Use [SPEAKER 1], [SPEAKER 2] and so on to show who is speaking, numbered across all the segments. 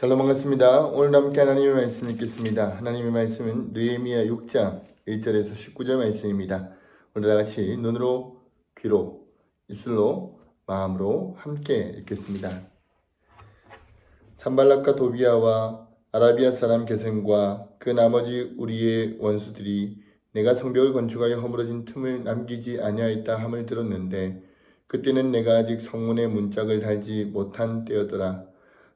[SPEAKER 1] 샬롬 반갑습니다. 오늘 함께 하나님의 말씀 읽겠습니다. 하나님의 말씀은 느헤미야 6장 1절에서 19절 말씀입니다. 오늘 다 같이 눈으로, 귀로, 입술로, 마음으로 함께 읽겠습니다. 산발락과 도비아와 아라비아 사람 게셈과 그 나머지 우리의 원수들이 내가 성벽을 건축하여 허물어진 틈을 남기지 아니하였다 함을 들었는데 그때는 내가 아직 성문에 문짝을 달지 못한 때였더라.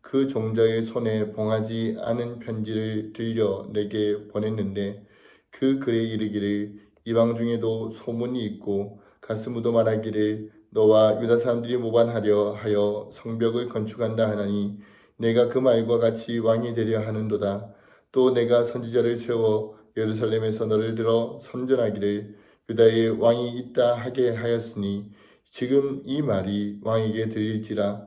[SPEAKER 1] 그 종자의 손에 봉하지 않은 편지를 들려 내게 보냈는데 그 글에 이르기를 이방 중에도 소문이 있고 가스무도 말하기를 너와 유다 사람들이 모반하려 하여 성벽을 건축한다 하나니 내가 그 말과 같이 왕이 되려 하는도다. 또 내가 선지자를 세워 예루살렘에서 너를 들어 선전하기를 유다의 왕이 있다 하게 하였으니 지금 이 말이 왕에게 들릴지라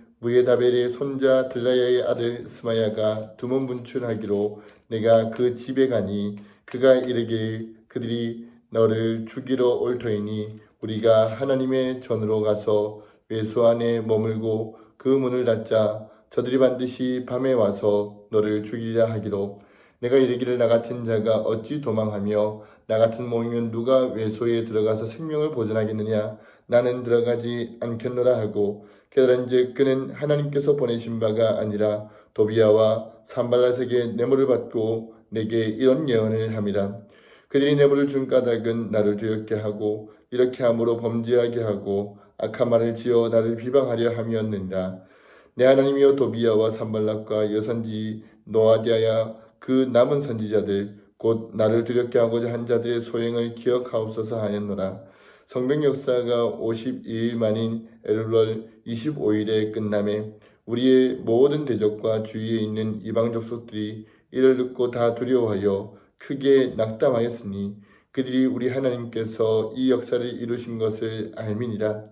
[SPEAKER 1] 무에다벨의 손자 들라야의 아들 스마야가 두문 분출하기로 내가 그 집에 가니 그가 이르길 그들이 너를 죽이러 올 터이니 우리가 하나님의 전으로 가서 외수 안에 머물고 그 문을 닫자 저들이 반드시 밤에 와서 너를 죽이리라 하기로 내가 이르기를 나 같은 자가 어찌 도망하며 나 같은 몸이면 누가 외소에 들어가서 생명을 보존하겠느냐 나는 들어가지 않겠노라 하고 깨달은즉 그는 하나님께서 보내신 바가 아니라 도비아와 산발라색의 뇌물을 받고 내게 이런 예언을 함이라. 그들이 뇌물을 준 까닭은 나를 두렵게 하고 이렇게 함으로 범죄하게 하고 악한 말을 지어 나를 비방하려 함이었는다 내 하나님이여 도비아와 산발락과 여선지 노아디아야 그 남은 선지자들 곧 나를 두렵게 하고자 한 자들의 소행을 기억하옵소서 하였노라 성경 역사가 52일 만인 엘룰월 25일에 끝남에 우리의 모든 대적과 주위에 있는 이방 족속들이 이를 듣고 다 두려워하여 크게 낙담하였으니 그들이 우리 하나님께서 이 역사를 이루신 것을 알미니라.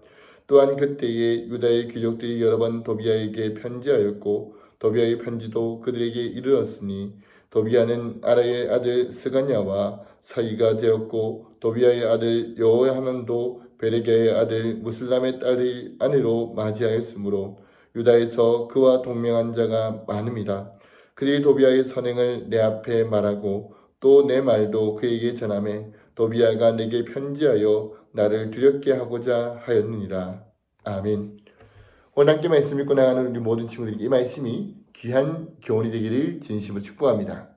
[SPEAKER 1] 또한 그때에 유다의 귀족들이 여러 번 도비아에게 편지하였고 도비아의 편지도 그들에게 이르렀으니 도비아는 아라의 아들 스가냐와 사이가 되었고 도비아의 아들 여호야난도 베레게의 아들 무슬람의 딸의 아내로 맞이하였으므로 유다에서 그와 동명한 자가 많음이라. 그들이 도비아의 선행을 내 앞에 말하고 또 내 말도 그에게 전하매 도비아가 내게 편지하여 나를 두렵게 하고자 하였느니라. 아멘 오늘 함께 말씀 읽고 나가는 우리 모든 친구들에게 이 말씀이 귀한 교훈이 되기를 진심으로 축복합니다.